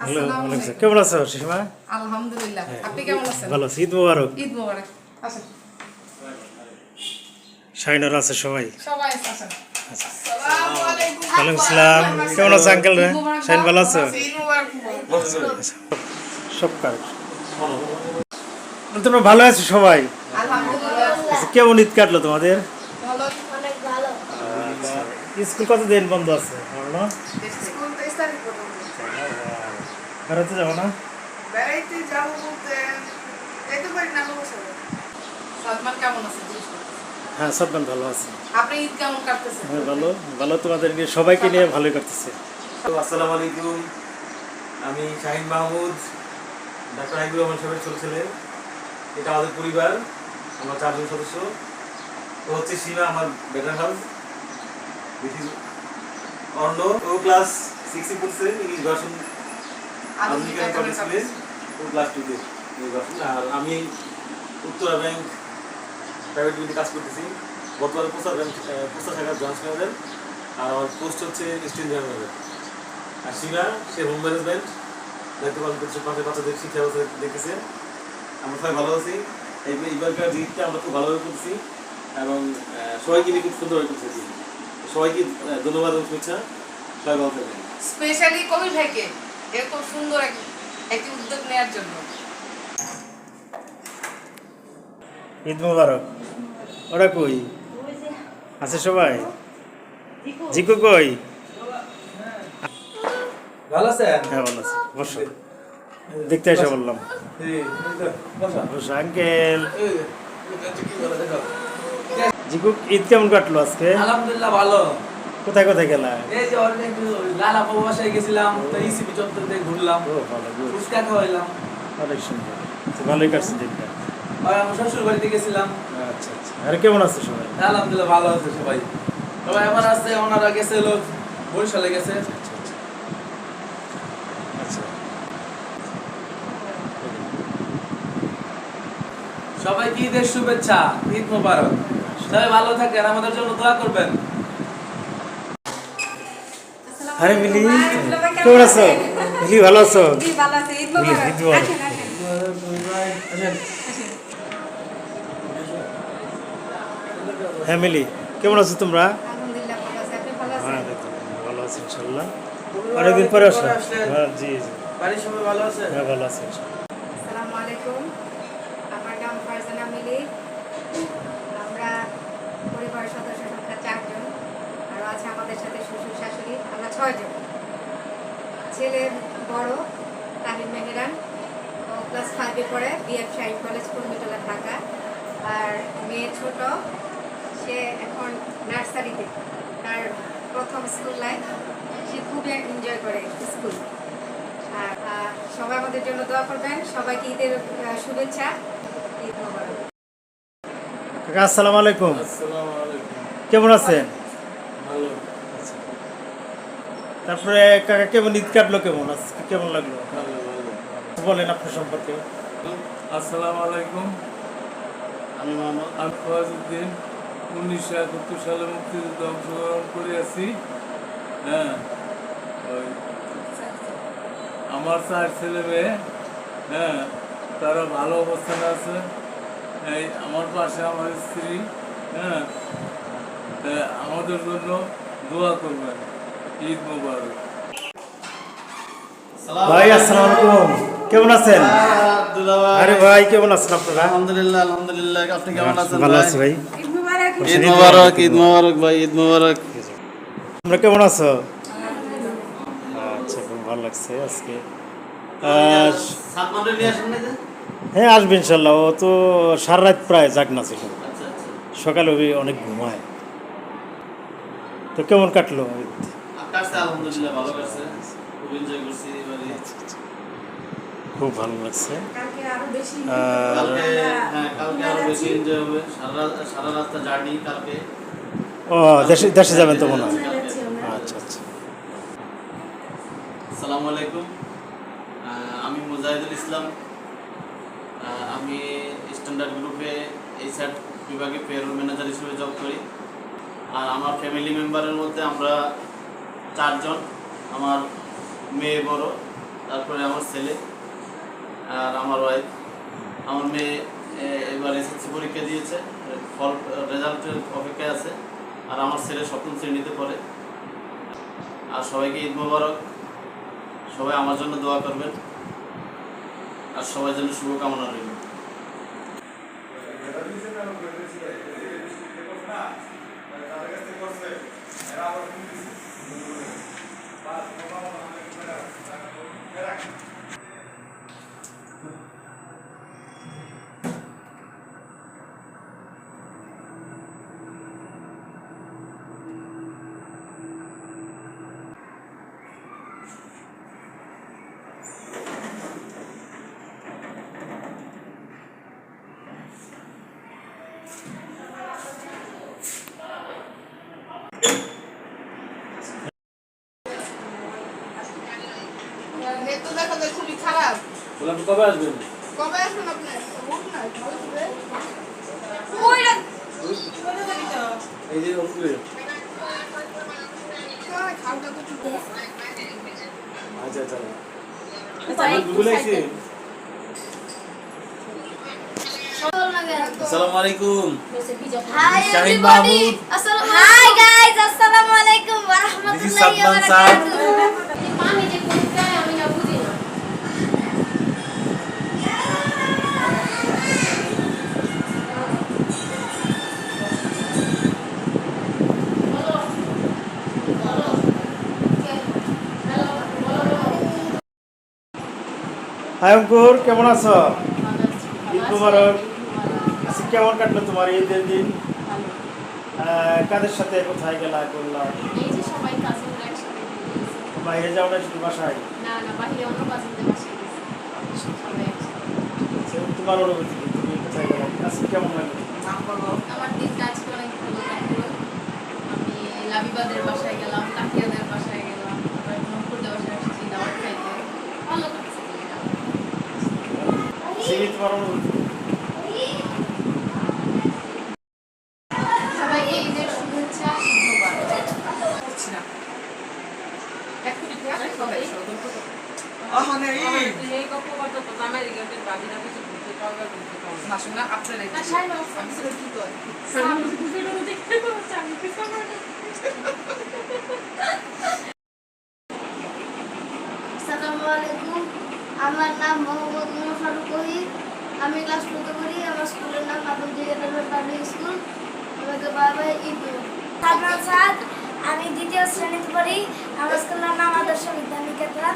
Hello আসসালামু ওয়ালাইকুম কেমন আছো সীমা আলহামদুলিল্লাহ। আপনি কেমন আছেন? ভালো আছি ঈদ মুবারক। ঈদ মোবারক। আসেন। শাইনার আছে সবাই। আছে। ওয়ালাইকুম আসসালাম কেমন আছো আঙ্কেল রে? ঈদ শাইন ভালো আছো? সব কাজ তোমরা ভালো আছো সবাই? আচ্ছা, কেমন ঈদ কাটলো তোমাদের? ভালো অনেক স্কুল কতদিন বন্ধ আছে? না? বেড়াতে যাব না? বেড়াইতে যাব বলতে যেতে পারি না সালমান কেমন আছে। হ্যাঁ সবমান ভালো আছে। আপনি ঈদ কেমন কাটতেছেন হ্যাঁ ভালো ভালো তোমাদের নিয়ে সবাইকে নিয়ে ভালোই কাটতেছে। আসসালামু আলাইকুম। আমি শাহিন মাহমুদ ডাক্তার হাইবুর রহমান সাহেবের ছোট ছেলে। এটা আমাদের পরিবার আমরা চারজন সদস্য। তো হচ্ছে সীমা আমার better half this is Arno O class সিক্সে পড়ছে ইংলিশ ভার্সন আর আমি উত্তরা ব্যাংক প্রাইভেট লিমিটে কাজ করতেছি। বর্তমানে প্রসার ব্যাংক প্রসার শাখার ব্রাঞ্চ ম্যানেজার আর আমার পোস্ট হচ্ছে স্টেট ম্যানেজার আর সীমা সে হোম ম্যানেজমেন্ট দায়িত্ব পালন করছে পাশে বাচ্চাদের শিক্ষা দেখতেছে। আমরা সবাই ভালো আছি। এই এইবারকার জিতটা আমরা খুব ভালোভাবে করছি এবং সবাইকে নিয়ে খুব সুন্দরভাবে করতেছি সবাইকে ধন্যবাদ এবং শুভেচ্ছা। সবাই ভালো থাকবেন। স্পেশালি কবি ভাইকে। এত সুন্দর একটি উদ্যোগ নেওয়ার জন্য। ঈদ মুবারক। ওরা কই? আছে সবাই? জিকু কই? ভালো আছেন? হ্যাঁ ভালো আছে। বসো। দেখতে এসে বললাম। বসো। আঙ্কেল। জিকু ঈদ কেমন কাটলো আজকে? আলহামদুলিল্লাহ ভালো। কোথায় কোথায় গেলা? এই যে অনেক লালা বাবু বাসায় গেছিলাম তো ইসিপি চত্বর দিয়ে ঘুরলাম ও ভালো. ফুচকা খাওয়াইলাম। অনেক সুন্দর। ভালোই কাটছে দিনটা। আর আমার শ্বশুর বাড়িতে গেছিলাম। আচ্ছা আচ্ছা। আরে কেমন আছে সবাই? আলহামদুলিল্লাহ ভালো আছে সবাই। সবাই আমার আছে ওনারা গেছে হলো বরিশালে গেছে। আচ্ছা আচ্ছা। আচ্ছা। সবাইকে ঈদের শুভেচ্ছা ঈদ মোবারক। সবাই ভালো থাকেন আমাদের জন্য দোয়া করবেন। আরে মিলি কেমন আছো? মিলি ভালো আছো? হ্যাঁ মিলি কেমন আছো তোমরা? ভালো আছে। আপনি ভালো আছেন? হ্যাঁ ভালো আছি ইনশাল্লাহ অনেকদিন পরে আসো হ্যাঁ জি জি। বাড়ির সবাই ভালো আছে? হ্যাঁ ভালো আছি আসসালামু আলাইকুম। আমার নাম ফারজানা মিলি। আমরা পরিবারের সদস্য আছে আমাদের সাথে শ্বশুর শাশুড়ি আমরা ছয়জন। ছেলে বড় তাহির মেহেরান। ও ক্লাস ফাইভে পড়ে বিএফ শাহিন কলেজ কুর্মিটোলা ঢাকা। আর মেয়ে ছোট সে এখন নার্সারিতে। তার প্রথম স্কুল লাইফ সে খুবই এনজয় করে স্কুল আর আহ, সবাই আমাদের জন্য দোয়া করবেন। সবাইকে ঈদের শুভেচ্ছা। ঈদ মোবারক। আসসালামু আলাইকুম। কেমন আছেন আচ্ছা। তারপরে কাকা কেমন ঈদ কাটলো কেমন? আজকে কেমন লাগল? বলেন আপনার সম্পর্কে। আসসালামু আলাইকুম। আমি মোহাম্মদ। আমি উনিশশো একাত্তর সালে মুক্তিযুদ্ধে অংশগ্রহণ করে আছি। হ্যাঁ ওই আমার চার ছেলে মেয়ে। হ্যাঁ তারা ভালো অবস্থানে আছে। এই আমার পাশে আমার স্ত্রী। হ্যাঁ আমাদের জন্য দোয়া করবেন। ঈদ মোবারক। ভাই আসসালামু আলাইকুম কেমন আছেন? আরে ভাই। কেমন আছেন আপনারা? আলহামদুলিল্লাহ আলহামদুলিল্লাহ। আপনি কেমন আছেন ভালো আছি ভাই। ঈদ মোবারক। ঈদ মোবারক ভাই ঈদ মোবারক। তোমরা কেমন আছো? আচ্ছা খুব ভালো লাগছে আজকে? হ্যাঁ আসবে ইনশাল্লাহ। ও তো সারা রাত প্রায় জাগনা ছিল আচ্ছা আচ্ছা। সকালে ওই অনেক ঘুমায়। তো কেমন কাটলো? কাটছে আলহামদুলিল্লাহ ভালো কাটছে খুব এনজয় করছি এবারে খুব ভালো লাগছে। কালকে আরও বেশি হ্যাঁ কালকে আরও বেশি এনজয় হবে। সারা সারা রাস্তা জার্নি কালকে। ও দেশে দেশে যাবেন তো মনে হয়? আচ্ছা আচ্ছা। আসসালামু আলাইকুম। আমি মুজাহিদুল ইসলাম। আহ, আমি স্ট্যান্ডার্ড গ্রুপে এই এইচআর বিভাগে পেরোল ম্যানেজার হিসেবে জব করি। আর আমার ফ্যামিলি মেম্বারের মধ্যে আমরা চারজন, আমার মেয়ে বড়, তারপরে আমার ছেলে আর আমার ওয়াইফ আমার মেয়ে এবার এসএসসি পরীক্ষা দিয়েছে, ফল রেজাল্টের অপেক্ষায় আছে, আর আমার ছেলে সপ্তম শ্রেণীতে পড়ে। আর সবাইকে ঈদ মোবারক। সবাই আমার জন্য দোয়া করবেন। আর সবার জন্য শুভকামনা রইল। নেট তো দেখা যায় খুবই খারাপ বলে কবে আসবেন কবে আসবেন আপনি? না এই যে আচ্ছা আচ্ছা। আসসালামু আলাইকুম। Hi Shahin Mahmud. Hi guys আসসালামু আলাইকুম। ওয়া রাহমাতুল্লাহি ওয়া বারাকাতুহু আমি যে কোনটায় আমি না বুঝি না হাই অঙ্কুর কেমন আছো? ঈদ মুবারক। আজকে কেমন কাটলো তোমার ঈদের দিন? কাদের সাথে কোথায় গেলা করলা। বাইরে যাও না শুধু বাসায়? একসাথে। তোমার অনুভূতি? তুমি কোথায় গেলা? আজকে কেমন লাগল? আমার দিনটা আজকে অনেক ভালো কাটলো। আমি লাবিবাদের বাসায় গেলাম কাকিয়াদের বাসায় গেলাম তারপরে নকুরদের বাসায় আসছি দাওয়াত খাইতে ভালো কাটছে দিনটা। সিবি তোমার অনুভূতি কি? সবাইকে ঈদের শুভেচ্ছা ঈদ মোবারক করছি না এক্ষুনি খেয়াল সবাই সবাই অহনে ঈদ এই গল্প করতে তো আমেরিকাতে বাবিরা কিছু ঘুরতে পারবে ঘুরতে পারবে না শোনা আপনার না শাইন আমি সেটা কি করি আসসালামু আলাইকুম। আমার নাম মোহাম্মদ নুর ফারুক ওহিদ আমি ক্লাস টুতে পড়ি আমার স্কুলের নাম আবুল জিয়াদুল্লাহ পাবলিক স্কুল আমাকে বাবা ঈদ সাদমান সাদ আমি দ্বিতীয় শ্রেণীতে পড়ি, আমার স্কুলের নাম আদর্শ বিদ্যানিকেতন।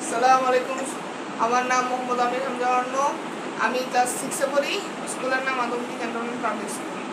আসসালামু আলাইকুম, আমার নাম মোহাম্মদ আমির হামজা আমি ক্লাস সিক্সে পড়ি স্কুলের নাম আদমজি ক্যান্টনমেন্ট পাবলিক স্কুল